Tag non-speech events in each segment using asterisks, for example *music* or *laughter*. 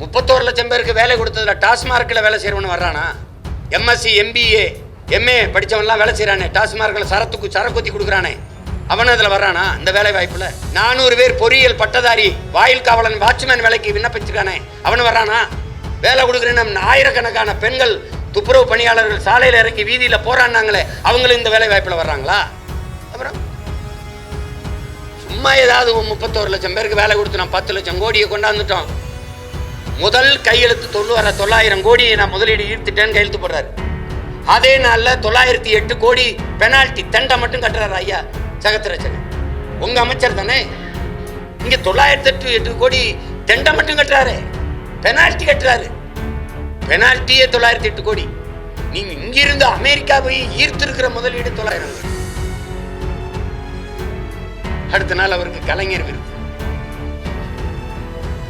முப்பத்தோரு லட்சம் பேருக்கு வேலை கொடுத்ததுல டாஸ்மார்க்கில் வேலை செய்கிறவன் வர்றானா? எம்எஸ்சி எம்பிஏ எம்ஏ படித்தவன்லாம் வேலை செய்கிறானே டாஸ்மார்க்கில் சரத்துக்கு சரக்குத்தி கொடுக்குறானே. அவன் அதில் வர்றானா? இந்த வேலை வாய்ப்பில். நானூறு பேர் பொறியியல் பட்டதாரி வாயில் காவலன் வாட்ச்மேன் வேலைக்கு விண்ணப்பிச்சிருக்கானே. அவன் வர்றானா? வேலை கொடுக்குறேன்னு ஆயிரக்கணக்கான பெண்கள் துப்புரவு பணியாளர்கள் சாலையில் இறக்கி வீதியில் போராடினாங்களே அவங்களும் இந்த வேலை வாய்ப்பில் வர்றாங்களா? அப்புறம்? சும்மா ஏதாவது முப்பத்தோரு லட்சம் பேருக்கு வேலை கொடுத்து நான் பத்து லட்சம் கோடியை கொண்டாந்துட்டோம். முதல் கையெழுத்து தொண்ணூறு தொள்ளாயிரம் கோடியை நான் முதலீடு ஈர்த்துட்டேன்னு கையெழுத்து போடுறாரு. அதே நாளில் தொள்ளாயிரத்தி எட்டு கோடி பெனால்டி தண்டை மட்டும் கட்டுறாரு ஐயா சகத்திரச்சன். உங்க அமைச்சர் தானே? இங்க தொள்ளாயிரத்தி எட்டு எட்டு கோடி தண்டை மட்டும் கட்டுறாரு. பெனால்டி கட்டுறாரு. பெனால்ட்டியே தொள்ளாயிரத்தி எட்டு கோடி. நீங்க இங்கிருந்து அமெரிக்கா போய் ஈர்த்திருக்கிற முதலீடு தொள்ளாயிரம் அடுத்த நாள் அவருக்கு கலைஞர் விருது.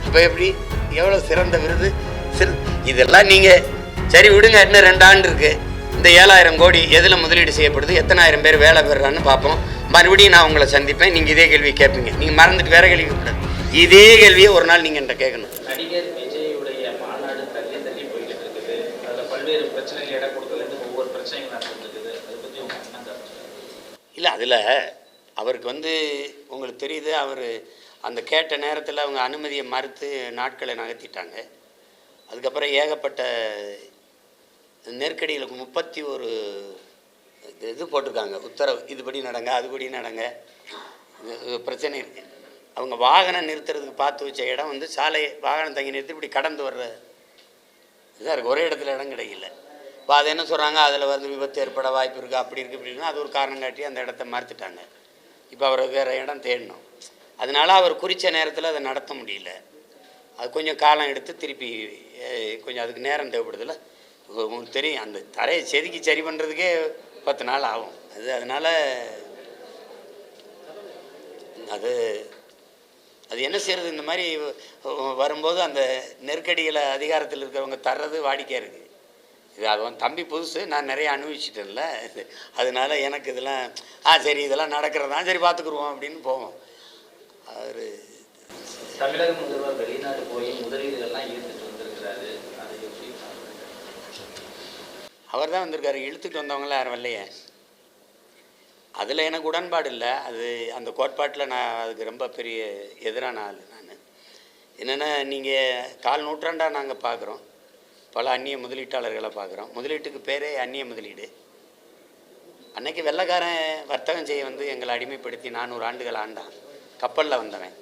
அப்ப எப்படி? எவ்வளவு சிறந்த விருது? சிற- இதெல்லாம் நீங்க சரி விடுங்க இன்னும் ரெண்டு ஆண்டு இருக்கு. இந்த ஏழாயிரம் கோடி எதுல முதலீடு செய்யப்படுது? எத்தனாயிரம் பேர் வேலை பெறான்னு பார்ப்போம். மறுபடியும் நான் உங்களை சந்திப்பேன். நீங்க இதே கேள்வி கேட்பீங்க. நீங்க மறந்துட்டு வேற கேள்வி கூடாது. இதே கேள்வியை ஒரு நாள் நீங்க என்கிட்ட கேட்கணும். நடிகர் விஜயுடைய மாநாடு தள்ளி தள்ளி போய்கிட்டு இருக்குது. அதில் பல்வேறு பிரச்சனைகள் இடம் கொடுக்கலேருந்து ஒவ்வொரு பிரச்சனைகள் நடந்துட்டு இருக்குது. அதை பற்றி உங்க என்ன? கருத்து இல்லை அதில் அவருக்கு வந்து உங்களுக்கு தெரியுது அவர் அந்த கேட்ட நேரத்தில் அவங்க அனுமதியை மறுத்து நாட்களை நகர்த்திட்டாங்க. அதுக்கப்புறம் ஏகப்பட்ட நெருக்கடிகளுக்கு முப்பத்தி ஒரு இது இது போட்டிருக்காங்க. உத்தரவு இதுபடி நடங்க அதுபடி நடங்க. பிரச்சனை. இருக்குது அவங்க வாகனம் நிறுத்துறதுக்கு பார்த்து வச்ச இடம் வந்து சாலை வாகனம் தங்கி நிறுத்தி இப்படி கடந்து வர்ற இதாக இருக்குது ஒரே இடத்துல இடம் கிடைக்கல. இப்போ அது என்ன சொல்கிறாங்க அதில் வந்து விபத்து ஏற்பட வாய்ப்பு இருக்குது அப்படி இருக்குது இப்படி இருக்குன்னு அது ஒரு காரணம் காட்டி அந்த இடத்த மறுத்துட்டாங்க. இப்போ அவர் வேறு இடம் தேடணும். அதனால் அவர் குறித்த நேரத்தில் அதை நடத்த முடியல. அது கொஞ்சம் காலம் எடுத்து திருப்பி கொஞ்சம் அதுக்கு நேரம் தேவைப்படுதில்ல? உங்களுக்கு தெரியும் அந்த தரையை செதுக்கி சரி பண்ணுறதுக்கே பத்து நாள் ஆகும். அது அதனால் அது அது என்ன செய்யறது? இந்த மாதிரி வரும்போது அந்த நெருக்கடிகளை அதிகாரத்தில் இருக்கிறவங்க தர்றது வாடிக்கையாக இருக்குது இது அது தம்பி புதுசு நான் நிறைய அனுபவிச்சிட்டேன்ல. இது- அதனால எனக்கு இதெல்லாம் ஆ சரி இதெல்லாம் நடக்கிறதா? சரி பார்த்துக்குருவோம் அப்படின்னு போவோம். அவர் தமிழக முதல்வர் வெளிநாடு போய் முதலீடுகள்லாம் ஈர்த்துட்டு வந்திருக்கிறாரு. அதை எப்படி? அவர் தான் வந்திருக்காரு. இழுத்துட்டு வந்தவங்களாம் யாரும் வரலையே. அதில் எனக்கு உடன்பாடு இல்லை. அது அந்த கோட்பாட்டில் நான் அதுக்கு ரொம்ப பெரிய எதிரான ஆள் நான். என்னென்னா நீங்கள் கால் நூற்றாண்டாக நாங்கள் பார்க்குறோம் பல அந்நிய முதலீட்டாளர்களை பார்க்குறோம் முதலீட்டுக்கு பேரே அந்நிய முதலீடு. அன்னைக்கு வெள்ளைக்காரன் வர்த்தகம் செய்ய வந்து எங்களை அடிமைப்படுத்தி நானூறு ஆண்டுகள் ஆண்டான். கப்பலில் வந்தவன்.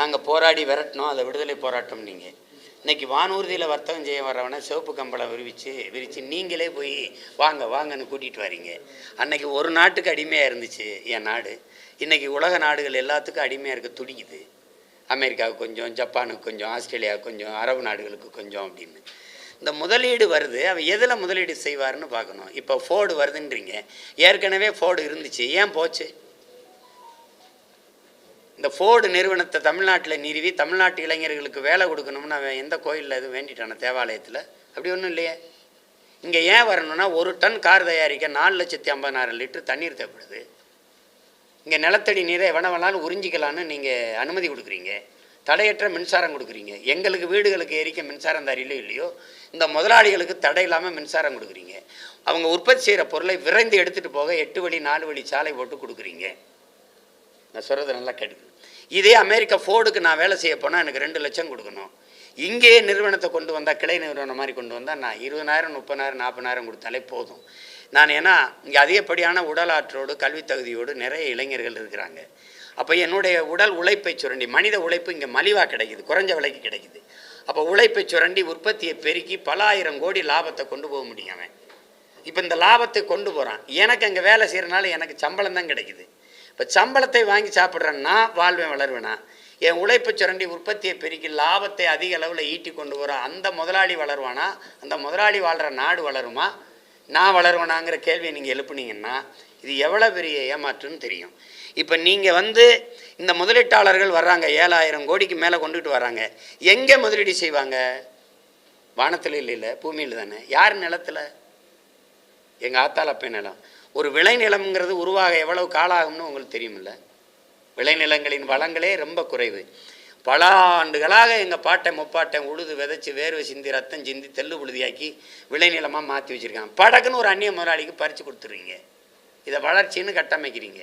நாங்கள் போராடி விரட்டினோம் அதை விடுதலை போராட்டம் நீங்கள் இன்றைக்கி வானூர்தியில் வர்த்தகம் செய்ய வர்றவனை சிவப்பு கம்பளம் விரிவிச்சு விரித்து நீங்களே போய் வாங்க வாங்கன்னு கூட்டிகிட்டு வரீங்க. அன்றைக்கி ஒரு நாட்டுக்கு அடிமையாக இருந்துச்சு என் நாடு. இன்றைக்கி உலக நாடுகள் எல்லாத்துக்கும் அடிமையாக இருக்க துடிக்குது. அமெரிக்காவுக்கு கொஞ்சம் ஜப்பானுக்கு கொஞ்சம் ஆஸ்திரேலியாவுக்கு கொஞ்சம் அரபு நாடுகளுக்கு கொஞ்சம் அப்படின்னு. இந்த முதலீடு வருது அவன் எதில் முதலீடு செய்வாருன்னு பார்க்கணும். இப்போ ஃபோர்டு வருதுன்றீங்க. ஏற்கனவே ஃபோர்டு இருந்துச்சு. ஏன் போச்சு? இந்த ஃபோர்டு நிறுவனத்தை தமிழ்நாட்டில் நிறுவி தமிழ்நாட்டு இளைஞர்களுக்கு வேலை கொடுக்கணும்னு அவன் எந்த கோயிலில் எதுவும் வேண்டிட்டான தேவாலயத்தில். அப்படி ஒன்றும் இல்லையே. இங்கே ஏன் வரணும்னா ஒரு டன் கார் தயாரிக்க நாலு லட்சத்தி ஐம்பதாயிரம் லிட்டர் தண்ணீர் தேவைப்படுது. இங்கே நிலத்தடி நீரை எவன வேணாலும் உறிஞ்சிக்கலான்னு நீங்கள் அனுமதி கொடுக்குறீங்க. தடையற்ற மின்சாரம் கொடுக்குறீங்க. எங்களுக்கு வீடுகளுக்கு எரிக்க மின்சாரம் தரையிலோ இல்லையோ இந்த முதலாளிகளுக்கு தடை இல்லாமல் மின்சாரம் கொடுக்குறீங்க. அவங்க உற்பத்தி செய்கிற பொருளை விரைந்து எடுத்துகிட்டு போக எட்டு வழி நாலு வழி சாலை போட்டு கொடுக்குறீங்க. நான் சொல்கிறது நல்லா கேட்டுக்கு. இதே அமெரிக்கா ஃபோர்டுக்கு நான் வேலை செய்ய போனால் எனக்கு ரெண்டு லட்சம் கொடுக்கணும். இங்கேயே நிறுவனத்தை கொண்டு வந்தால் கிளை நிறுவனம் மாதிரி கொண்டு வந்தால் நான் இருபதாயிரம் முப்பதாயிரம் நாற்பதாயிரம் கொடுத்தாலே போதும். நான் ஏன்னா இங்கே அதிகப்படியான உடல் ஆற்றோடு கல்வி தகுதியோடு நிறைய இளைஞர்கள் இருக்கிறாங்க. அப்போ என்னுடைய உடல் உழைப்பை சுரண்டி மனித உழைப்பு இங்கே மலிவாக கிடைக்குது குறைஞ்ச விலைக்கு கிடைக்குது. அப்போ உழைப்பை சுரண்டி உற்பத்தியை பெருக்கி பல ஆயிரம் கோடி லாபத்தை கொண்டு போக முடியும் அவன். இப்போ இந்த லாபத்தை கொண்டு போகிறான் எனக்கு அங்கே வேலை செய்கிறனால எனக்கு சம்பளம் தான் கிடைக்குது. இப்போ சம்பளத்தை வாங்கி சாப்பிட்றேன்னா வாழ்வேன் வளருவேனா? என் உழைப்பு சுரண்டி உற்பத்தியை பெருக்கி லாபத்தை அதிக அளவில் ஈட்டி கொண்டு வர அந்த முதலாளி வளருவானா? அந்த முதலாளி வாழ்கிற நாடு வளருமா? நான் வளருவேனாங்கிற கேள்வியை நீங்கள் எழுப்புனீங்கன்னா இது எவ்வளோ பெரிய ஏமாற்றுன்னு தெரியும். இப்போ நீங்கள் வந்து இந்த முதலீட்டாளர்கள் வர்றாங்க ஏழாயிரம் கோடிக்கு மேலே கொண்டுகிட்டு வராங்க எங்கே முதலீடு செய்வாங்க? வானத்தில் இல்லை பூமியில் தானே. யார் நிலத்தில்? எங்கள் ஆத்தாளப்பை நிலம். ஒரு விளைநிலம்ங்கிறது உருவாக எவ்வளவு காலாகும்னு உங்களுக்கு தெரியுமில்ல? விளைநிலங்களின் வளங்களே ரொம்ப குறைவு. பல ஆண்டுகளாக எங்கள் பாட்டை முப்பாட்டை உழுது விதைச்சி வேர்வை சிந்தி ரத்தம் சிந்தி தெல்லு புழுதியாக்கி விளைநிலமாக மாற்றி வச்சுருக்காங்க. படக்குன்னு ஒரு அந்நிய முதலாளிக்கு பறித்து கொடுத்துருவீங்க இதை வளர்ச்சின்னு கட்டமைக்கிறீங்க.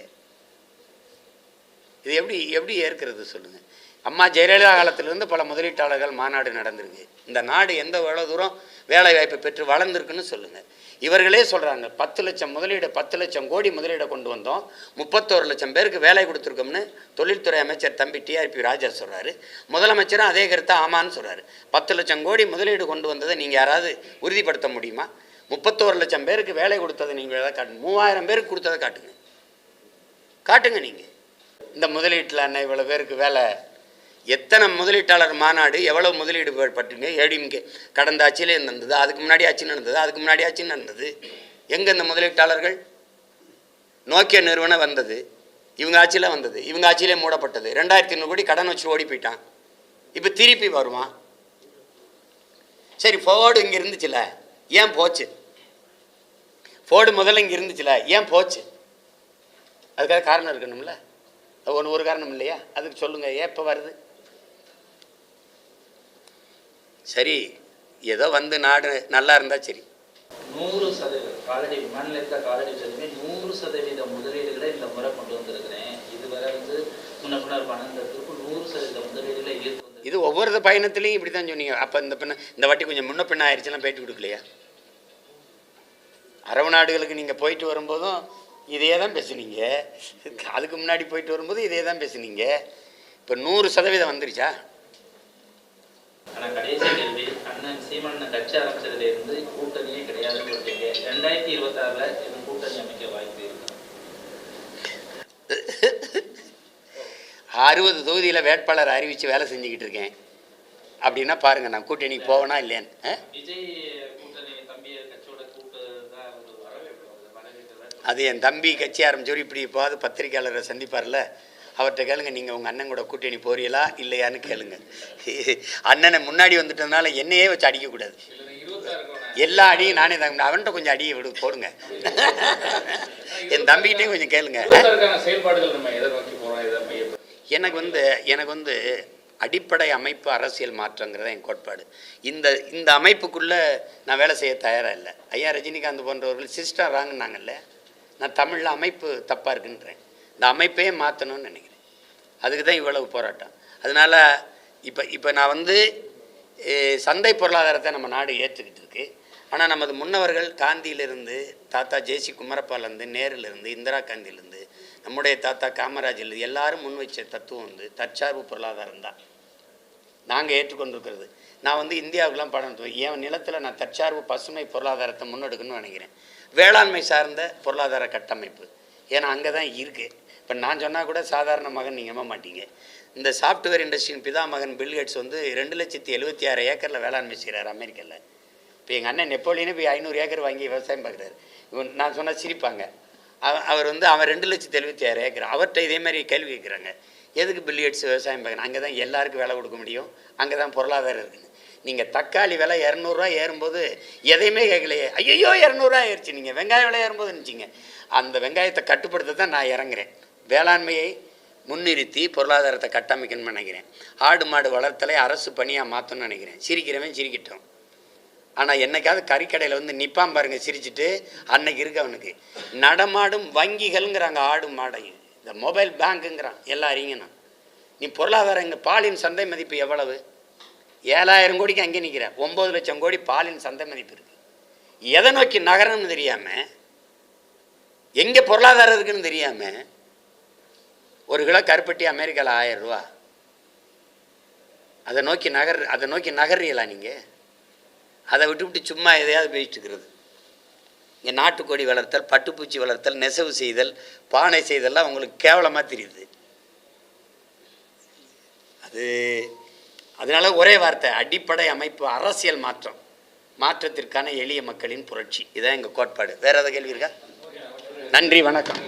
இது எப்படி எப்படி ஏற்கிறது சொல்லுங்கள் அம்மா ஜெயலலிதா காலத்திலிருந்து பல முதலீட்டாளர்கள் மாநாடு நடந்திருக்கு. இந்த நாடு எந்த எவ்வளோ தூரம் வேலைவாய்ப்பு பெற்று வளர்ந்துருக்குன்னு சொல்லுங்கள் இவர்களே சொல்கிறாங்க பத்து லட்சம் முதலீடு பத்து லட்சம் கோடி முதலீடை கொண்டு வந்தோம். முப்பத்தோரு லட்சம் பேருக்கு வேலை கொடுத்துருக்கோம்னு தொழில்துறை அமைச்சர் தம்பி டிஆர்பி ராஜா சொல்கிறாரு முதலமைச்சரும் அதே கருத்தை ஆமான்னு சொல்கிறாரு பத்து லட்சம் கோடி முதலீடு கொண்டு வந்ததை நீங்கள் யாராவது உறுதிப்படுத்த முடியுமா? முப்பத்தோரு லட்சம் பேருக்கு வேலை கொடுத்ததை நீங்கள் எதாவது காட்டுங்க. மூவாயிரம் பேருக்கு கொடுத்ததை காட்டுங்க. காட்டுங்க நீங்கள் இந்த முதலீட்டில் அண்ணன் இவ்வளோ பேருக்கு வேலை எத்தனை முதலீட்டாளர் மாநாடு எவ்வளோ முதலீடு பட்டுங்க ஏடிஎம்கே கடந்த ஆட்சியிலே நடந்தது அதுக்கு முன்னாடி ஆட்சி நடந்தது அதுக்கு முன்னாடி ஆட்சி நடந்தது. எங்கே இந்த முதலீட்டாளர்கள்? நோக்கிய நிறுவனம் வந்தது இவங்க ஆட்சியில் வந்தது இவங்க ஆட்சியிலே மூடப்பட்டது. ரெண்டாயிரத்தி ஐநூறு கோடி கடன் வச்சு ஓடி போயிட்டான். இப்போ திருப்பி வருவான். சரி ஃபோர்டு இங்கே இருந்துச்சுல ஏன் போச்சு? ஃபோர்டு முதல்ல இங்கே இருந்துச்சுல ஏன் போச்சு? அதுக்காக காரணம் இருக்கணும்ல. ஒன்று ஒரு காரணம் இல்லையா? அதுக்கு சொல்லுங்கள் ஏன் இப்போ வருது? சரி ஏதோ வந்து நாடு நல்லா இருந்தால் சரி. நூறு சதவீதம் காலடி காலடி நூறு சதவீத முதலீடுகளை இந்த முறை கொண்டு வந்திருக்கிறேன். இதுவரை வந்து முன்ன பின்னர் பணத்திற்கு நூறு சதவீத முதலீடுகளை ஈர்த்து இது ஒவ்வொரு பயணத்துலையும் இப்படி தான் சொன்னீங்க. அப்போ இந்த பின்ன இந்த வாட்டி கொஞ்சம் முன்ன பின்ன ஆயிடுச்சுலாம் பேட்டி கொடுக்கலையா? அரபு நாடுகளுக்கு நீங்கள் போயிட்டு வரும்போதும் இதே தான் பேசுனீங்க. அதுக்கு முன்னாடி போயிட்டு வரும்போது இதே தான் பேசுனீங்க. இப்போ நூறு சதவீதம் வந்துருச்சா? ஆனா கடைசி கேள்வி அண்ணன் சீமான் கட்சி ஆரம்பிச்சதுல இருந்து கூட்டணியே கிடையாதுன்னு சொல்லிட்டீங்க. ரெண்டாயிரத்தி இருபத்தி ஆறுல இந்த கூட்டணி அமைக்க வாய்ப்பு இருக்கு? அறுபது தொகுதியில் வேட்பாளர் அறிவித்து வேலை செஞ்சுக்கிட்டு இருக்கேன். அப்படின்னா பாருங்கள் நான் கூட்டணிக்கு போவேனா இல்லையான்னு அது என் தம்பி கட்சி ஆரம்பிச்சவர் இப்படி இப்போது பத்திரிக்கையாளரை சந்திப்பார்ல அவர்கிட்ட கேளுங்க நீங்கள் உங்கள் அண்ணன் கூட கூட்டணி போறீங்களா இல்லையான்னு கேளுங்க. *laughs* அண்ணனை முன்னாடி வந்துட்டதுனால என்னையே வச்சு அடிக்கக்கூடாது எல்லா அடியும் நானே தான் அவன்கிட்ட கொஞ்சம் அடியை விடு போடுங்க. *laughs* என் தம்பிகிட்டையும் கொஞ்சம் கேளுங்க. எனக்கு வந்து எனக்கு வந்து அடிப்படை அமைப்பு அரசியல் மாற்றங்கிறத என் கோட்பாடு. இந்த இந்த அமைப்புக்குள்ளே நான் வேலை செய்ய தயாராக இல்லை. ஐயா ரஜினிகாந்த் போன்றவர்கள் சிஸ்டர் ராங்கன்னாங்கல்ல நான் தமிழில் அமைப்பு தப்பாக இருக்குன்றேன். இந்த அமைப்பே மாற்றணும்னு நினைக்கிறேன். அதுக்கு தான் இவ்வளவு போராட்டம். அதனால் இப்போ இப்போ நான் வந்து சந்தை பொருளாதாரத்தை நம்ம நாடு ஏற்றுக்கிட்டு இருக்கு. ஆனால் நமது முன்னவர்கள் காந்தியிலிருந்து தாத்தா ஜேசி குமரப்பாலேருந்து நேருலேருந்து இந்திரா காந்தியிலேருந்து நம்முடைய தாத்தா காமராஜிலிருந்து எல்லாரும் முன் வச்ச தத்துவம் வந்து தற்சார்பு பொருளாதாரம் தான். நாங்கள் ஏற்றுக்கொண்டிருக்கிறது. நான் வந்து இந்தியாவுக்குலாம் படம் என் நிலத்தில் நான் தற்சார்பு பசுமை பொருளாதாரத்தை முன்னெடுக்கணும்னு நினைக்கிறேன். வேளாண்மை சார்ந்த பொருளாதார கட்டமைப்பு. ஏன்னா அங்கே தான் இருக்குது இப்போ நான் சொன்னால் கூட சாதாரண மகன் நீங்கள் நம்ப மாட்டீங்க. இந்த சாஃப்ட்வேர் இண்டஸ்ட்ரியின் பிதா மகன் பில்கேட்ஸ் வந்து ரெண்டு லட்சத்தி எழுபத்தி ஆறு ஏக்கரில் வேளாண்மை செய்கிறார் அமெரிக்காவில் இப்போ எங்கள் அண்ணன் நெப்போலியனே போய் ஐநூறு ஏக்கர் வாங்கி விவசாயம் பார்க்குறாரு இவன் நான் சொன்னால் சிரிப்பாங்க. அவர் வந்து அவன் ரெண்டு லட்சத்தி எழுபத்தி ஆறு ஏக்கர். அவர்கிட்ட இதே மாதிரி கேள்வி கேட்குறாங்க எதுக்கு பில்லியட்ஸ் விவசாயம் பார்க்கணும் அங்கே தான் எல்லாருக்கும் வேலை கொடுக்க முடியும். அங்கே தான் பொருளாதாரம் இருக்குன்னு. நீங்கள் தக்காளி விலை இரநூறுவா ஏறும்போது எதையுமே கேட்கலையே ஐயோ இரநூறுவா ஏறிச்சு. நீங்கள் வெங்காய விலை ஏறும்போது நினச்சிங்க. அந்த வெங்காயத்தை கட்டுப்படுத்த தான் நான் இறங்குறேன். வேளாண்மையை முன்னிறுத்தி பொருளாதாரத்தை கட்டமைக்கணும்னு நினைக்கிறேன். ஆடு மாடு வளர்த்தலை அரசு பணியாக மாற்றணும்னு நினைக்கிறேன். சிரிக்கிறவன் சிரிக்கட்டும். ஆனால் என்னைக்காவது கறிக்கடையில் வந்து நிற்பான் பாருங்க சிரிச்சிட்டு அன்னைக்கு இருக்கு அவனுக்கு. நடமாடும் வங்கிகள்ங்கிறாங்க ஆடு மாடை. இந்த மொபைல் பேங்க்குங்கிறான் எல்லா அறிஞனும் நீ பொருளாதாரம் இங்கே பாலின் சந்தை மதிப்பு எவ்வளவு? ஏழாயிரம் கோடிக்கு அங்கே நிற்கிற ஒம்பது லட்சம் கோடி பாலின் சந்தை மதிப்பு இருக்குது எதை நோக்கி நகரம்னு தெரியாமல் எங்கே பொருளாதாரம் இருக்குன்னு தெரியாமல் ஒரு கிலோ கருப்பட்டி அமெரிக்காவில் ஆயிரம் ரூபா. அதை நோக்கி நகர் அதை நோக்கி நகர்றீங்களா நீங்கள் அதை விட்டுவிட்டு சும்மா எதையாவது பேசிட்டு இருக்கிறது. இங்கே நாட்டுக்கோடி வளர்த்தல் பட்டுப்பூச்சி வளர்த்தல் நெசவு செய்தல் பானை செய்தல்லாம் உங்களுக்கு கேவலமாக தெரியுது. அது அதனால ஒரே வார்த்தை அடிப்படை அமைப்பு அரசியல் மாற்றம். மாற்றத்திற்கான எளிய மக்களின் புரட்சி. இதான் எங்கள் கோட்பாடு. வேறு ஏதாவது கேள்வி இருக்கா? நன்றி வணக்கம்.